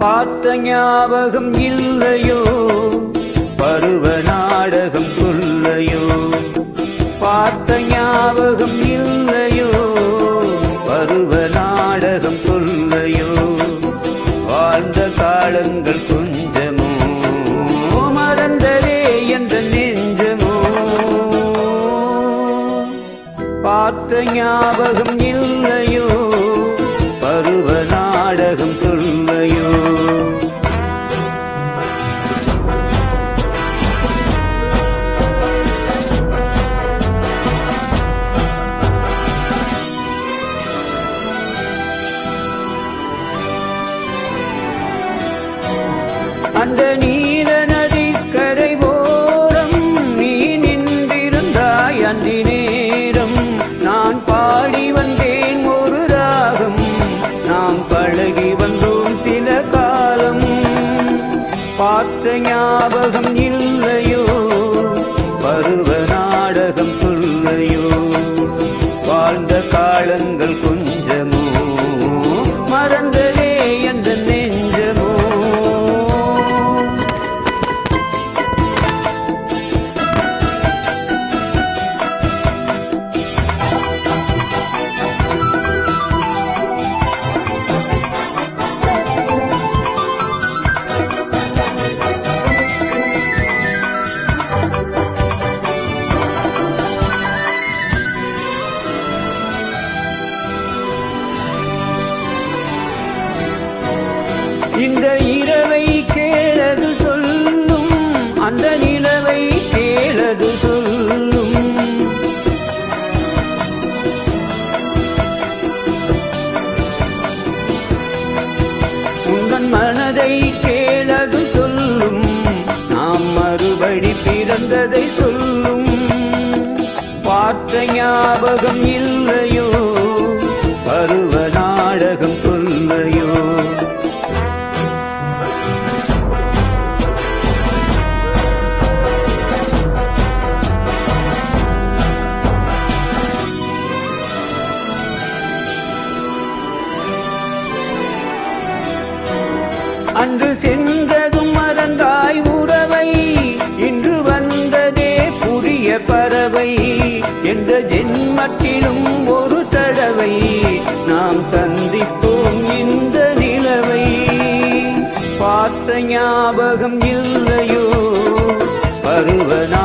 பார்த்த ஞாபகம் இல்லையோ? பருவ நாடகம் சொல்லையோ? பார்த்த ஞாபகம் இல்லையோ? பருவ நாடகம் சொல்லையோ? வாழ்ந்த காலங்கள் கொஞ்சமோ? மறந்ததே என்ற நெஞ்சமோ? பார்த்த ஞாபகம் இல்லையோ? பருவ நாடகம் சொல்லையோ அந்த நீல ஞாபகம் இல்லையோ? பருவ நாடகம் சொல்லையோ? வாழ்ந்த காலங்கள் கொஞ்சம் இந்த இரவை கேளது சொல்லும் அந்த நிலவை கேளது சொல்லும். உங்கள் மனதை கேளது சொல்லும் நாம் மறுபடி பிறந்ததை சொல்லும். பார்த்த ஞாபகம் இல்லையோ பருவ நாடகம் அன்று சென்றதும் மறந்தாய் உறவை இன்று வந்ததே புதிய பறவை. எந்த ஜென்மத்திலும் ஒரு தடவை நாம் சந்திப்போம் இந்த நிலவை. பார்த்த ஞாபகம் இல்லையோ? பருவனா